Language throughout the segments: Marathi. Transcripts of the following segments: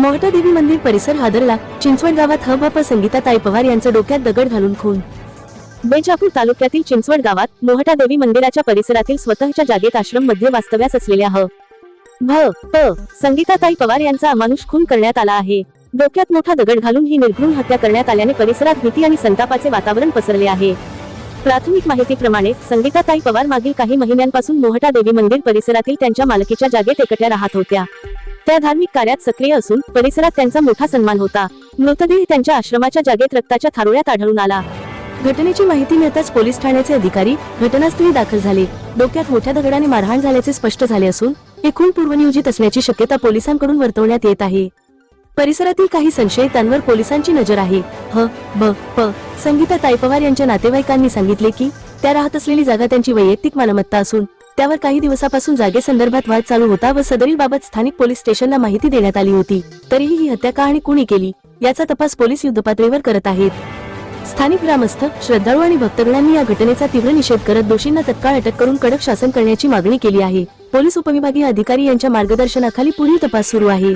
मोहटा देवी मंदिर परिसर हादरला. चिंचवड गावात हबहप संगीताताई पवार यांचं डोक्यात दगड घालून खून. बेजापूर तालुक्यातील चिंचवड गावात मोहटा देवी मंदिराच्या परिसरातील स्वतःच्या जागेत आश्रममध्ये वास्तव्यास असलेल्या ह भ प संगीताताई पवार यांचा अमानुष खून करण्यात आला आहे. डोक्यात मोठा दगड घालून ही निर्घृण हत्या करण्यात आल्याने परिसरात भीती आणि संतापाचे वातावरण पसरले आहे. प्राथमिक माहितीप्रमाणे संगीताताई पवार मागील काही महिन्यांपासून मोहटा देवी मंदिर परिसरातील त्यांच्या मालकीच्या जागेत एकट्या राहत होत्या. त्या धार्मिक कार्यात सक्रिय असून परिसरात त्यांचा मोठा सन्मान होता. मृतदेह त्यांच्या आश्रमाच्या जागेत रक्ताच्या थारोळ्यात आढळून आला. घटनेची माहिती मिळताच पोलीस ठाण्याचे अधिकारी घटनास्थळी दाखल झाले. डोक्यात मोठ्या दगडाने मारहाण झाल्याचे स्पष्ट झाले असून हे खून पूर्वनियोजित असण्याची शक्यता पोलिसांकडून वर्तवण्यात येत आहे. परिसरातील काही संशयितांवर पोलिसांची नजर आहे. ह ब प. संगीता ताई पवार यांच्या नातेवाईकांनी सांगितले की त्या राहत असलेली जागा त्यांची वैयक्तिक मालमत्ता असून त्यावर काही दिवसापासून जागेसंदर्भात वाद चालू होता व सदरील बाबत स्थानिक पोलीस स्टेशनला माहिती देण्यात आली होती. तरीही ही हत्या का आणि कुणी केली याचा तपास पोलीस युद्धपातळीवर करत आहेत. स्थानिक ग्रामस्थ श्रद्धाळू आणि भक्तगणांनी या घटनेचा तीव्र निषेध करत दोषींना तत्काळ अटक करून कडक शासन करण्याची मागणी केली आहे. पोलीस उपविभागीय अधिकारी यांच्या मार्गदर्शनाखाली पुढील तपास सुरू आहे.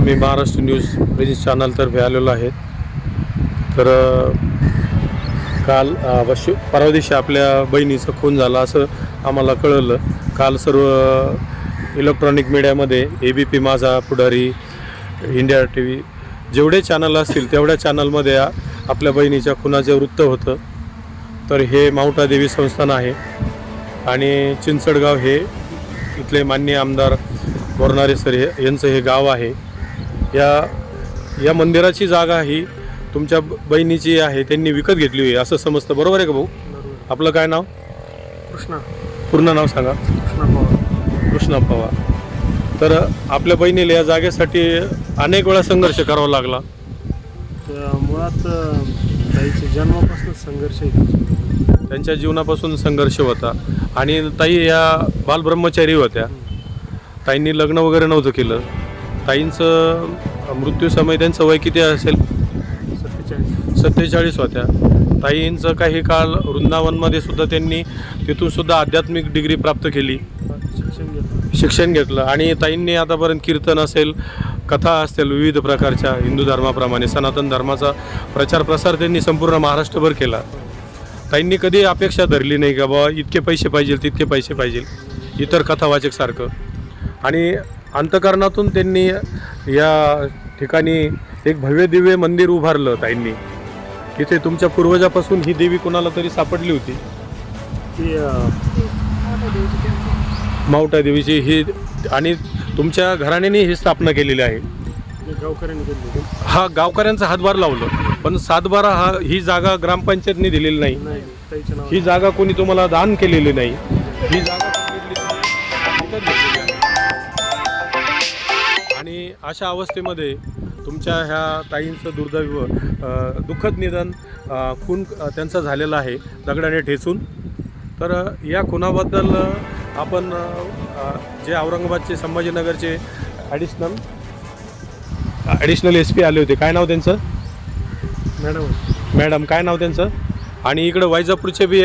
आम्ही महाराष्ट्र न्यूज ब्रिज चॅनलतर्फे आलेलो आहे तर काल वश परवा दिवशी आपल्या बहिणीचा खून झाला असं आम्हाला कळलं. काल सर्व इलेक्ट्रॉनिक मीडियामध्ये ए B P Majha Pudhari India T V जेवढे चॅनल असतील तेवढ्या चॅनलमध्ये आपल्या बहिणीच्या खुनाचे वृत्त होतं. तर हे माउंटा देवी संस्थान आहे. आणि चिंचडगाव हे इथले मान्य आमदार बोरणारे सर हे यांचं हे गाव आहे. या या मंदिराची जागा ही तुमच्या बहिणीची आहे त्यांनी विकत घेतली आहे असं समजतं. बरोबर आहे का भाऊ? आपलं काय नाव? कृष्णा. पूर्ण नाव सांगा. कृष्णा पवार. कृष्णा पवार. तर आपल्या बहिणीला या जागेसाठी अनेक वेळा संघर्ष करावा लागला. तर मुळात जन्मापासून संघर्ष. त्यांच्या जीवनापासून संघर्ष होता. आणि ताई या बालब्रह्मचारी होत्या. ताईंनी लग्न वगैरे नव्हतं केलं. ताईंचं मृत्यू समय त्यांचं वय किती असेल? सत्तेचाळीस सत्तेचाळीस होत्या. ताईंचं काही काळ वृंदावनमध्ये सुद्धा त्यांनी तिथून सुद्धा आध्यात्मिक डिग्री प्राप्त केली. शिक्षण घेतलं. शिक्षण घेतलं आणि ताईंनी आतापर्यंत कीर्तन असेल कथा असतील विविध प्रकारच्या हिंदू धर्माप्रमाणे सनातन धर्माचा प्रचार प्रसार त्यांनी संपूर्ण महाराष्ट्रभर केला. ताईंनी कधी अपेक्षा धरली नाही का बाबा इतके पैसे पाहिजे तितके पैसे पाहिजे. इतर कथावाचकसारखं आणि अंतकरणातून त्यांनी या ठिकाणी एक भव्य दिव्य मंदिर उभारलं ताईंनी. तिथे तुमच्या पूर्वजापासून ही देवी कुणाला तरी सापडली होती? माउटा देवीची ही आणि तुमच्या घराण्याने ही स्थापना केलेली आहे. जे गावकऱ्यांनी केली होती. हा गावकऱ्यांचा हातभार लावलं. पण सातबारा हा ही जागा ग्रामपंचायतने दिलेली नाही. ही जागा कोणी तुम्हाला दान केलेली नाही. ही जागा अशा अवस्थेमध्ये तुमच्या ह्या ताईंचं दुर्दैव दुःखद निधन खून त्यांचा झालेला आहे दगडाने ठेचून. तर या खुनाबद्दल आपण जे औरंगाबादचे संभाजीनगरचे ॲडिशनल ॲडिशनल एस पी आले होते. काय नाव त्यांचं? मॅडम. मॅडम काय नाव त्यांचं? आणि इकडं वैजापूरचे बी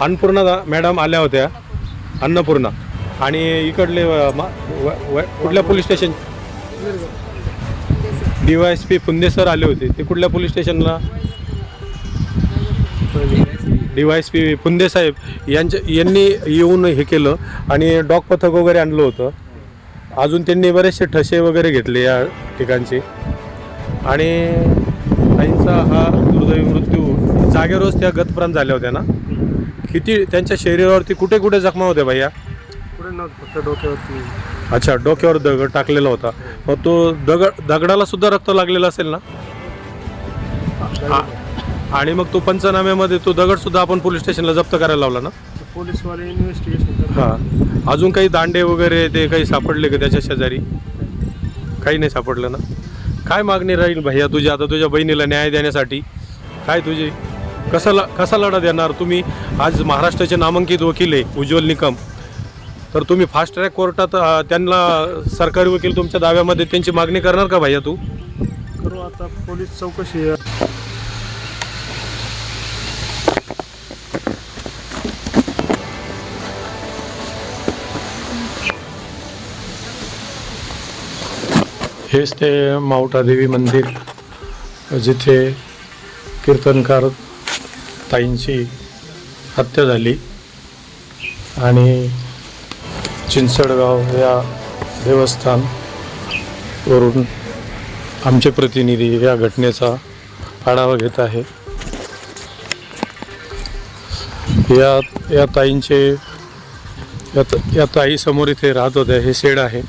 अन्नपूर्णा मॅडम आल्या होत्या. अन्नपूर्णा. आणि इकडले मा- व- व- कुठल्या police station? D Y S P Phunde sir आले होते. ते कुठल्या पोलीस स्टेशनला? D Y S P Phunde साहेब यांच्या यांनी येऊन हे केलं आणि डॉग पथक वगैरे आणलं होतं. अजून त्यांनी बरेचसे ठसे वगैरे घेतले या ठिकाणचे. आणि आईंचा हा दुर्दैवी मृत्यू जागेवरच त्या गतप्राण झाल्या होत्या ना. किती त्यांच्या शरीरावरती कुठे कुठे जखमा होत्या भैया? पुढे नव्हतं फक्त डोक्यावरती. अच्छा डोक्यावर दगड टाकलेला होता. मग तो दगड दगडाला सुद्धा रक्त लागलेलं असेल ना? आ- आणि मग तो पंचनाम्यामध्ये तो दगड सुद्धा आपण पोलीस स्टेशनला जप्त करायला लावला ना? पोलीसवाले इन्व्हेस्टिगेशन हां. अजून काही दांडे वगैरे ते काही सापडले का त्याच्या शेजारी? काही नाही सापडलं ना? काय मागणी राहील भैया तुझी? आता तुझ्या बहिणीला न्याय देण्यासाठी. काय तुझी? कसा ल कसा लढा देणार तुम्ही? आज महाराष्ट्राचे नामांकित वकील आहे उज्ज्वल निकम. तर तुम्ही फास्ट ट्रॅक कोर्टात त्यांना सरकारी वकील तुमच्या दाव्यामध्ये त्यांची मागणी करणार का भाय्या तू? करू आता पोलीस चौकशी. हेच ते मावटादेवी मंदिर जिथे कीर्तनकार ताईंची हत्या झाली. आणि चिंचडगाव या देवस्थान वरून आमचे प्रतिनिधी या घटनेचा आढावा घेत आहे. या या ताईंचे या या ताई समोर इथे राहत होत्या हे शेड आहे.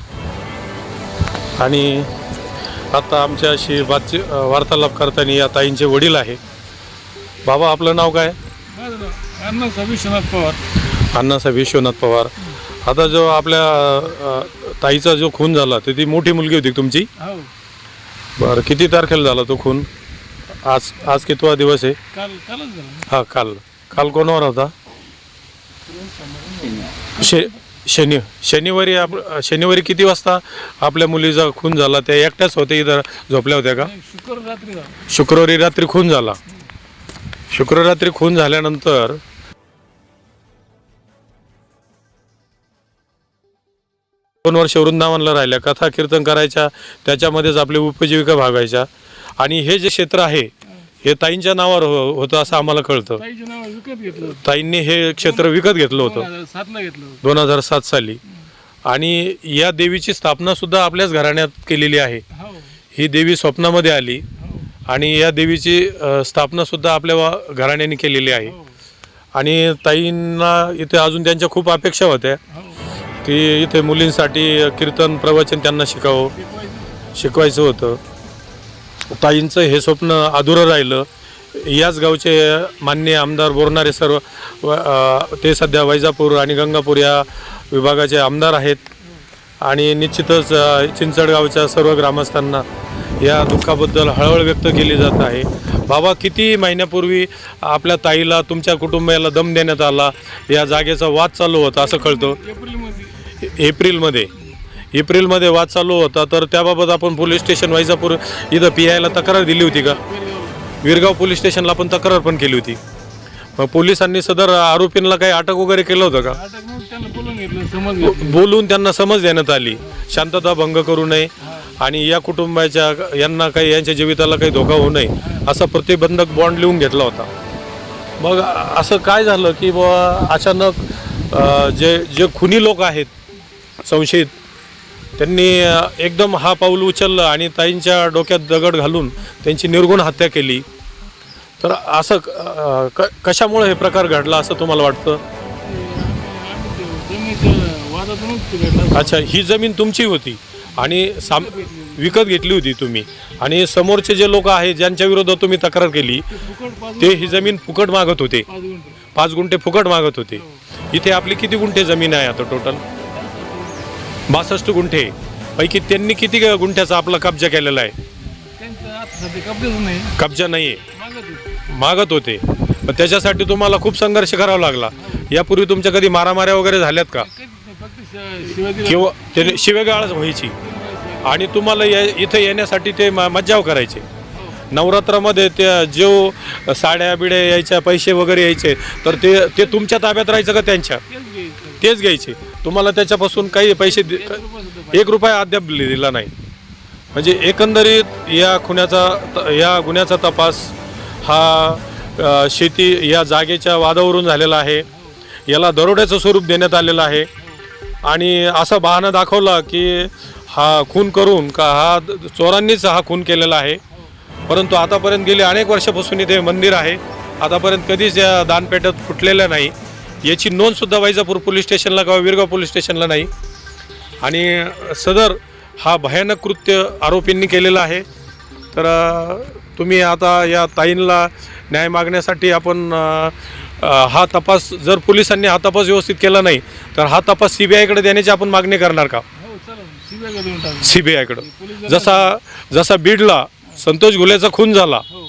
आणि आता आमच्याशी बातची वार्तालाप करताना या ताईंचे वडील आहे. बाबा आपलं नाव काय? अण्णा विश्वनाथ पवार. अण्णासाहेब विश्वनाथ पवार. आता जो आपल्या अ, ताईचा जो खून झाला तर ती मोठी मुलगी होती तुमची? हो. बरं किती तारखेला झाला तो खून? आज आज कितवा दिवस आहे? काल कालच झालं. हा काल. काल कोणावर होता? शे शनि शनिवारी आप शनिवारी किती वाजता आपल्या मुलीचा खून झाला? त्या एकट्याच होत्या इथं झोपल्या होत्या का? शुक्र रात्री झालं. शुक्रवारी रात्री खून झाला. शुक्रवारी रात्री खून झाल्यानंतर दोन वर्ष वृंदावनला राहिल्या कथा कीर्तन करायच्या त्याच्यामध्येच आपली उपजीविका भागायच्या. आणि हे जे क्षेत्र आहे हे ताईंच्या नावावर हो- होतं असं आम्हाला कळतं. ताईचे नाव विकत घेतलं होतं. ताईंनी हे क्षेत्र विकत घेतलं होतं. घेतलं दोन हजार सात साली. आणि या देवीची स्थापना सुद्धा आपल्याच घराण्यात केलेली आहे. हो. ही देवी स्वप्नामध्ये आली. हो. आणि या देवीची अ, स्थापना सुद्धा आपल्या वा- घराण्याने केलेली आहे. हो. आणि ताईंना इथे अजून त्यांच्या खूप अपेक्षा होत्या. की इथे मुलींसाठी कीर्तन प्रवचन त्यांना शिकावं शिकवायचं होतं. ताईंचं हे स्वप्न अधुरं राहिलं. याच गावचे मान्य आमदार बोरणारे सर्व व- ते सध्या वैजापूर आणि गंगापूर या विभागाचे आमदार आहेत. आणि निश्चितच चिंचडगावच्या सर्व ग्रामस्थांना या दुःखाबद्दल हळहळ व्यक्त केली जात आहे. बाबा किती महिन्यापूर्वी आपल्या ताईला तुमच्या कुटुंबाला दम देण्यात आला? या जागेचा वाद चालू होता असं कळतं. एप्रिलमध्ये. एप्रिलमध्ये वाद चालू होता तर त्याबाबत आपण पोलीस स्टेशन वैजापूर इथं पी आयला तक्रार दिली होती का? विरगाव पोलीस स्टेशनला आपण तक्रार पण केली होती. मग पोलिसांनी सदर आरोपींना काही अटक वगैरे केलं होतं का? बोलून त्यांना समज देण्यात आली. शांतता भंग करू नये आणि या कुटुंबाच्या यांना काही यांच्या जीविताला काही धोका होऊ नये असा प्रतिबंधक बॉन्ड लिहून घेतला होता. मग असं काय झालं की बुवा अचानक जे जे खुनी लोक आहेत संशयित. त्यांनी एकदम हा पाऊल उचललं आणि ताईंच्या डोक्यात दगड घालून त्यांची निर्गुण हत्या केली. तर असं अ, क कशामुळे हे प्रकार घडला असं तुम्हाला वाटतं? अच्छा ही जमीन तुमची होती आणि साम विकत घेतली होती तुम्ही. आणि समोरचे जे लोक आहेत ज्यांच्या विरोधात तुम्ही तक्रार केली ते ही जमीन फुकट मागत होते. पाच गुंठे फुकट मागत होते. इथे आपली किती गुंठे जमीन आहे आता टोटल बासष्ट गुंठे. पैकी त्यांनी किती गुंठ्याचा आपला कब्जा केलेला आहे? कब्जा नाही. मागत होते. मागत होते. पण त्याच्यासाठी तुम्हाला खूप संघर्ष करावा लागला. यापूर्वी तुमच्या कधी मारामाऱ्या वगैरे झाल्यात का? किंवा ते शिवेगाळच व्हायची. आणि तुम्हाला या इथे येण्यासाठी ते मज्जाव करायचे. नवरात्रामध्ये त्या जो साड्या बिड्या यायच्या पैसे वगैरे यायचे तर ते ते तुमच्या ताब्यात राहायचं का त्यांच्या? तेच घ्यायचे. तुम्हाला त्याच्यापासून काही पैसे दि- एक रुपया अद्याप दिला नाही. म्हणजे एकंदरीत या खुन्याचा त- या गुन्ह्याचा तपास हा अ, शेती या जागेच्या वादावरून झालेला आहे. याला दरोड्याचं स्वरूप देण्यात आलेलं आहे. आणि असा बहाणा दाखवला की हा खून करून का हा द- चोरांनीच हा खून केलेला आहे. परंतु आतापर्यंत गेले अनेक वर्षापासून इथे मंदिर आहे. आतापर्यंत कधीच या दानपेट्यात फुटलेलं नाही. याची नोंदसुद्धा वैजापूर पोलीस स्टेशनला किंवा विरगाव पोलीस स्टेशनला नाही. आणि सदर हा भयानक कृत्य आरोपींनी केलेला आहे. तर तुम्ही आता या ताईंना न्याय मागण्यासाठी आपण हा तपास जर पोलिसांनी हा तपास व्यवस्थित केला नाही तर हा तपास सी बी आयकडे देण्याची आपण मागणी करणार का? सी बी आयकडं जसा जसा बीडला संतोष घुलेचा खून झाला हो.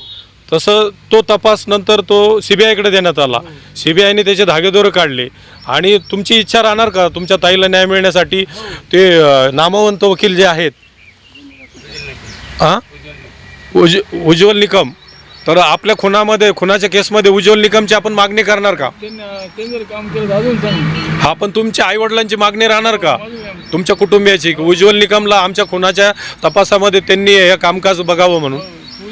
तसं तो तपास नंतर तो सी बी आयकडे देण्यात आला. सी बी आयने त्याचे धागेदोरे काढले. आणि तुमची इच्छा राहणार का? तुमच्या ताईला न्याय मिळण्यासाठी ते नामवंत वकील जे आहेत. हां उज उज्ज्वल निकम. तर आपल्या खुनामध्ये खुनाच्या केसमध्ये उज्ज्वल निकमची आपण मागणी करणार का? हा पण तुमच्या आई वडिलांची मागणी राहणार का? तुमच्या कुटुंबियाची. की उज्ज्वल निकमला आमच्या खुनाच्या तपासामध्ये त्यांनी हे कामकाज बघावं म्हणून.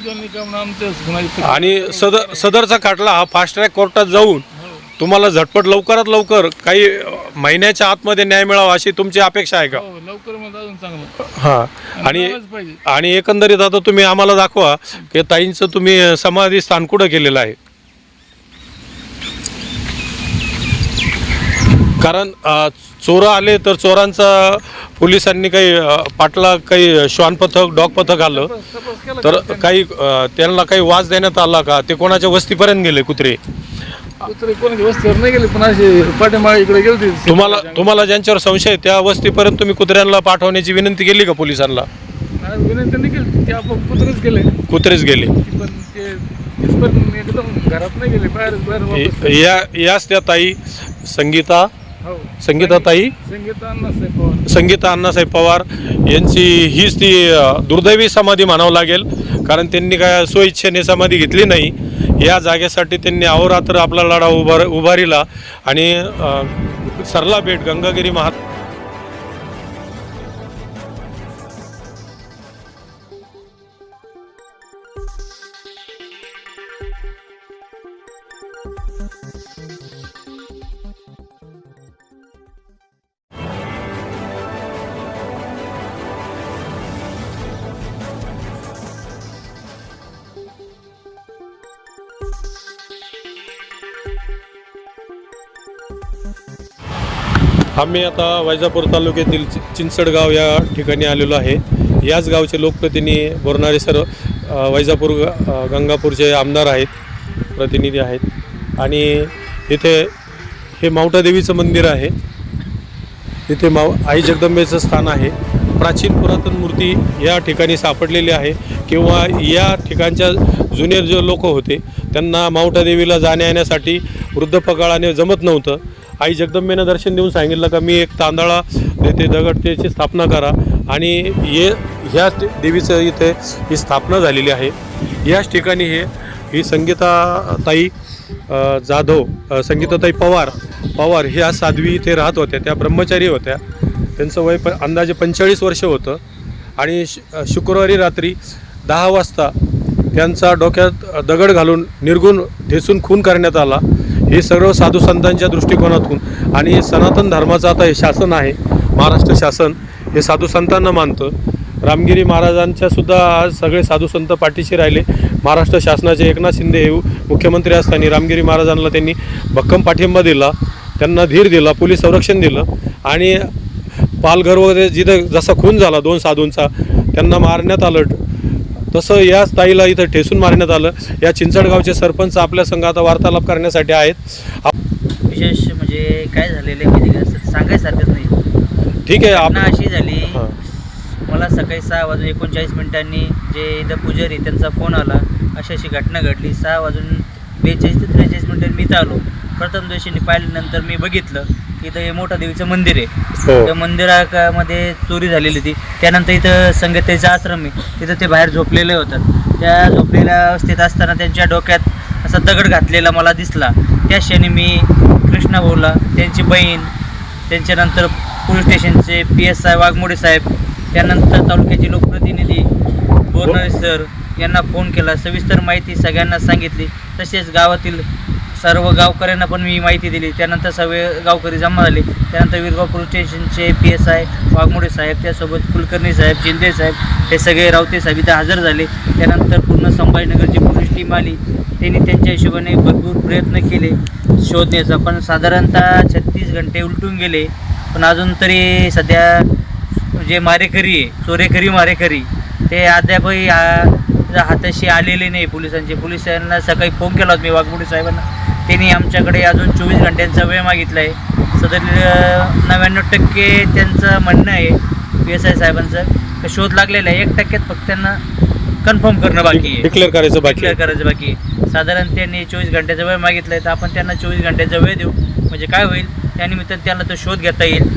आमच्याच कुणाची आणि सदर सदरचा खटला हा फास्ट ट्रॅक कोर्टात जाऊन तुम्हाला झटपट लवकरात लवकर काही महिन्याच्या आतमध्ये न्याय मिळावा अशी तुमची अपेक्षा आहे का? हो लवकरमध्ये अजून चांगलं. हा. आणि पाहिजे. आणि एकंदरीत आता तुम्ही आम्हाला दाखवा की ताईंचं तुम्ही समाधी स्थान कुठं केलेलं आहे? कारण चोरं आले तर चोरांचा पोलिसांनी काही पाटला काही श्वान पथक डॉग पथक आलं. तर काही त्यांना काही वास देण्यात आला का? ते कोणाच्या वस्तीपर्यंत गेले कुत्रे? तुम्हाला तुम्हाला ज्यांच्यावर संशय आहे, त्या वस्तीपर्यंत तुम्ही कुत्र्यांना पाठवण्याची विनंती केली का पोलिसांना? विनंती नाही केली. ते आपण कुत्रेच गेले. कुत्रेच गेले. घरात नाही गेले बाहेर या याच त्या ताई संगीता हो. संगीता ताई? संगीत अण्णासाहेब पवार. संगीता अण्णासाहेब पवार यांची हीच ती दुर्दैवी समाधी म्हणावं लागेल. कारण त्यांनी काय स्वइच्छेने समाधी घेतली नाही. या जागेसाठी त्यांनी अहोरात्र आपला लढा उभार उभारिला. आणि सरला भेट गंगागिरी महा आम्ही आता वैजापूर तालुक्यातील चि- चिंचडगाव या ठिकाणी आलेलो आहे. याच गावचे लोकप्रतिनिधी बोरणारे सर वैजापूर गंगापूरचे आमदार आहेत प्रतिनिधी आहेत. आणि इथे हे मावटा देवीचं मंदिर आहे. इथे माव आई जगदंबेचं स्थान आहे. प्राचीन पुरातन मूर्ती या ठिकाणी सापडलेली आहे किंवा या ठिकाणच्या जुने जे लोक होते त्यांना मावटा देवीला जाण्या येण्यासाठी वृद्धपकाळाने जमत नव्हतं. आई जगदंबेनं दर्शन देऊन सांगितलं का मी एक तांदळा देते दगडतेची स्थापना करा. आणि ये ह्या देवीचं इथे ही स्थापना झालेली आहे. याच ठिकाणी हे ही संगीताताई जाधव संगीताताई पवार पवार ह्या साध्वी इथे राहत होत्या त्या ब्रह्मचारी होत्या. त्यांचं वय प अंदाजे पंचेचाळीस वर्ष होतं. आणि श शुक्रवारी रात्री दहा वाजता त्यांचा डोक्यात दगड घालून निर्गुण ठेचून खून करण्यात आला. हे सर्व साधू संतांच्या दृष्टिकोनातून आणि सनातन धर्माचं आता हे शासन आहे महाराष्ट्र शासन हे साधू संतांना मानतं. रामगिरी महाराजांच्या सुद्धा आज सगळे साधू संत पाठीशी राहिले. महाराष्ट्र शासनाचे एकनाथ शिंदे हे मुख्यमंत्री असताना रामगिरी महाराजांना त्यांनी भक्कम पाठिंबा दिला त्यांना धीर दिला पोलीस संरक्षण दिलं आणि पालघर वगैरे जिथं जसा खून झाला दोन साधूंचा त्यांना मारण्यात आलं. तसं याच ताईला इथं ठेसून मारण्यात आलं. या चिंचडगावचे सरपंच आपल्या संघ आता वार्तालाप करण्यासाठी आहेत. विशेष म्हणजे काय झालेलं आहे माहिती का? सांगायसारखंच नाही. ठीक आहे घटना आप अशी झाली. मला सकाळी सहा वाजून एकोणचाळीस मिनिटांनी जे इथं पुजारी त्यांचा फोन आला अशी अशी घटना घडली. सहा वाजून बेचाळीस ते त्रेचाळीस मिनिटांनी मी आलो. प्रथम दिवशी पाहिल्यानंतर मी बघितलं. इथं हे मोठा देवीचं मंदिर आहे. हो. त्या मंदिरामध्ये चोरी झालेली होती त्यानंतर इथं संगतेचा आश्रम आहे. तिथं ते बाहेर झोपलेले होतात. त्या झोपलेल्या अवस्थेत असताना त्यांच्या डोक्यात असा दगड घातलेला मला दिसला. त्या क्षणी मी कृष्णा भाऊला त्यांची बहीण त्यांच्यानंतर पोलीस स्टेशनचे पी एस आय वाघमोडे साहेब त्यानंतर तालुक्याचे लोकप्रतिनिधी बोरणारे सर यांना फोन केला. सविस्तर माहिती सगळ्यांना सांगितली. तसेच गावातील सर्व गावकऱ्यांना पण मी माहिती दिली. त्यानंतर सर्व गावकरी जमा झाले. त्यानंतर विरगाव पोलीस स्टेशनचे पी एस आय वाघमोडे साहेब त्यासोबत कुलकर्णी साहेब शिंदे साहेब हे सगळे रावते साहेब इथं हजर झाले. त्यानंतर पूर्ण संभाजीनगरची पोलीस टीम आली. त्यांनी त्यांच्या हिशोबाने भरपूर प्रयत्न केले. शोधण्याचा पण साधारणतः छत्तीस घंटे उलटून गेले. पण अजून तरी सध्या जे मारेकरी आहे चोरेकरी मारेकरी ते अद्यापही हाताशी आलेले नाही पोलिसांचे. पोलिसांना सकाळी फोन केला होता मी वाघमोडी साहेबांना. त्यांनी आमच्याकडे अजून चोवीस घंट्यांचा वेळ मागितला आहे सदर नव्याण्णव टक्के त्यांचं म्हणणं आहे पी एस आय साहेबांचं का शोध लागलेला आहे. एक टक्क्यात फक्त त्यांना कन्फर्म करणं बाकी आहे. डिक्लेअर करायचं बाकी क्लिअर करायचं बाकी आहे. साधारण त्यांनी चोवीस घंट्याचा वेळ मागितला आहे तर आपण त्यांना चोवीस घंट्याचा वेळ देऊ. म्हणजे काय होईल? त्यानिमित्तानं त्याला तो शोध घेता येईल.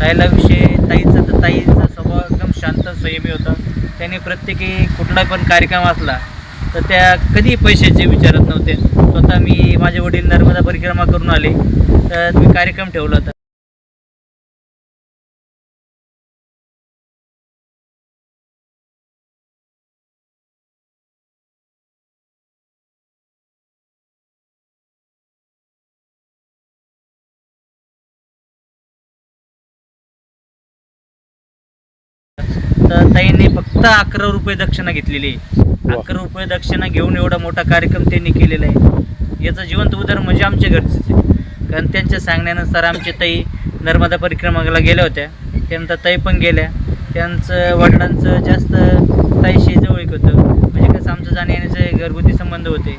राहिला विषय ताईचा तर ताईचा स्वभाव एकदम शांत संयमी होता. त्यांनी प्रत्येकी कुठला पण कार्यक्रम असला तर त्या कधी पैशाचे विचारत नव्हते. स्वतः मी माझे वडील नर्मदा परिक्रमा करून आले. तर मी कार्यक्रम ठेवला होता. तर ताईंनी फक्त अकरा रुपये दक्षिणा घेतलेली. अकरा रुपये दक्षिणा घेऊन एवढा मोठा कार्यक्रम त्यांनी केलेला आहे. याचं जिवंत उदाहरण म्हणजे आमच्या घरचेच आहे. कारण त्यांच्या सांगण्यानुसार आमचे ताई नर्मदा परिक्रमाला गेल्या होत्या. त्यानंतर ताई पण गेल्या. त्यांचं वडिलांचं जास्त ताईशी जवळीक होतं. म्हणजे कसं आमचं जाण्या येण्याचे घरगुती संबंध होते.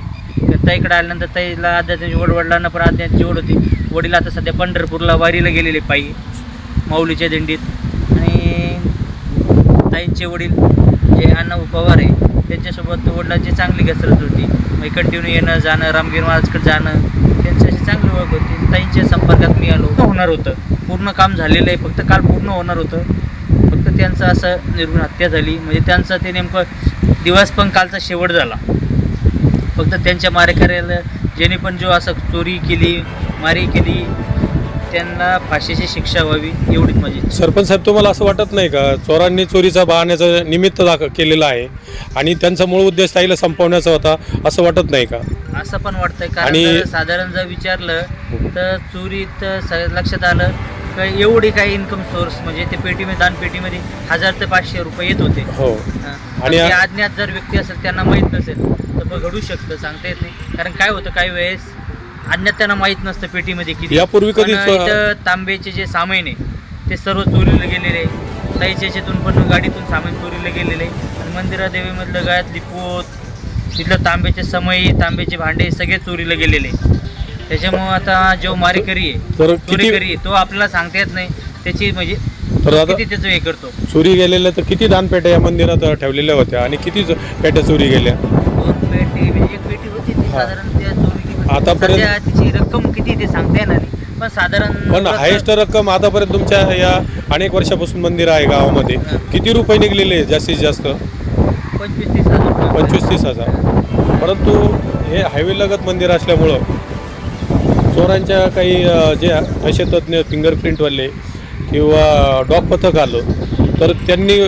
ताईकडे आल्यानंतर ताईला आध्यात्मिक ओढ वडिलांना पण आध्यात्मिक ओढ होती. वडील आता सध्या पंढरपूरला वारीला गेलेले पायी माऊलीच्या दिंडीत. आणि ताईंचे वडील जे अण्णाभाऊ पवार आहे त्यांच्यासोबत वडिलांची चांगली घसरत होती. मग कंटिन्यू येणं जाणं रामगीर महाराजकडे जाणं त्यांच्याशी चांगली ओळख होती. ताईंच्या संपर्कात मी आलो. होणार होतं. पूर्ण काम झालेलं आहे. फक्त काल पूर्ण होणार होतं. फक्त त्यांचं असं निर्गुण हत्या झाली. म्हणजे त्यांचं ते नेमकं दिवस पण कालचा शेवट झाला. फक्त त्यांच्या मारेकऱ्याला ज्याने पण जो असं चोरी केली मारी केली त्यांना फाशीची शिक्षा व्हावी एवढीच माझी सरपंच साहेब तुम्हाला असं वाटत नाही का? चोरांनी चोरीचा बहाण्याचं निमित्त दाख केलेलं आहे आणि त्यांचा मूळ उद्देश ताईला संपवण्याचा होता असं वाटत नाही का? असं पण वाटतंय. कारण आणि- जर साधारण जर विचारलं तर चोरीत स- लक्षात आलं का एवढी काही इन्कम सोर्स म्हणजे ते पेटीमध्ये दान पेटीमध्ये हजार ते पाचशे रुपये येत होते. हो. आणि पण ते आ- अज्ञात जर व्यक्ती असेल त्यांना माहीत नसेल तर मग घडू शकतं सांगता येत नाही. कारण काय होतं काही वेळेस अज्ञात त्यांना माहीत नसतं पेटीमध्ये किती. यापूर्वी कधी पण चो- इथं तांब्याचे जे सामान आहे ते सर्व चोरीला गेलेले आहे. ताईच्या याच्यातून पण गाडीतून सामान चोरीला गेलेले आहे. आणि मंदिरा देवीमधलं गळ्यातली पोत तिथलं तांब्याचे समयी तांब्याचे भांडे सगळे चोरीला गेलेले आहे. त्याच्यामुळं आता जो मारेकरी आहे चोरीकरी किती आहे तो आपल्याला सांगता येत नाही. त्याची म्हणजे तर किती त्याचं हे करतो? चोरी गेलेल्या तर किती दानपेट्या या मंदिरात ठेवलेल्या होत्या? आणि किती ज- पेट्या चोरी गेल्या? दोन पेटी म्हणजे एक पेटी होती ती. साधारण आतापर्यंत- सध्या तिची रक्कम किती ते सांगता येणार नाही. पण साधारण पण हायेस्ट रक्कम आतापर्यंत तुमच्या या अनेक वर्षापासून मंदिर आहे गावामध्ये. किती रुपये निघलेले जास्तीत जास्त? पंचवीस तीस हजार रुपये. पंचवीस तीस हजार. परंतु हे हायवे लगत मंदिर असल्यामुळं चोरांच्या काही अ, जे असे तज्ज्ञ फिंगरप्रिंटवाले किंवा डॉग पथक आलं तर त्यांनी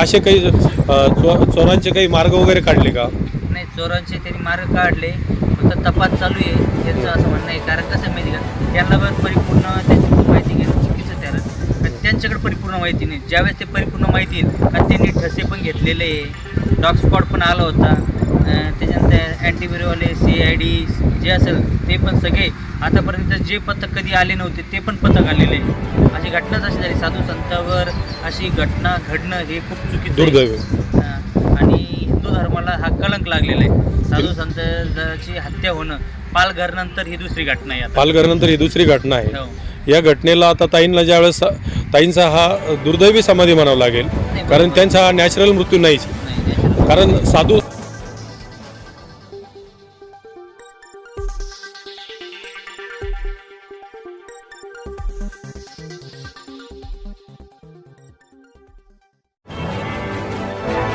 असे काही अ, चो चोरांचे काही मार्ग वगैरे काढले का? नाही चोरांचे त्यांनी मार्ग काढले. फक्त तपास चालू आहे. त्यांचं असं म्हणणं आहे कारण कसं आहे माहिती का? त्यांना पण परिपूर्ण त्यांची माहिती घेणं चुकीचं ठरत कारण त्यांच्याकडे परिपूर्ण माहिती नाही. ज्यावेळेस ते परिपूर्ण माहिती कारण त्यांनी ठसे पण घेतलेले आहे. डॉग स्पॉट पण आला होता. त्याच्यानंतर अँटीबिरोवाले सी आय डी जे असेल ते पण सगळे. आतापर्यंत जे पथक कधी आले नव्हते ते पण पथक आलेले आहे. अशी घटनाच अशी झाली. साधू संतावर अशी घटना घडणं हे खूप चुकीचं आहे. दुर्दैवी आणि धर्माला हा कलंक लागलेला आहे. साधू संतांची हत्या होणं पालघर नंतर ही दुसरी घटना आहे आता. पालघरनंतर ही दुसरी घटना आहे. हो. या घटनेला आता ताईंना ज्यावेळेस ताईंचा हा दुर्दैवी समाधी म्हणावा लागेल. कारण त्यांचा हा नॅचरल मृत्यू नाहीच. नाही, कारण साधू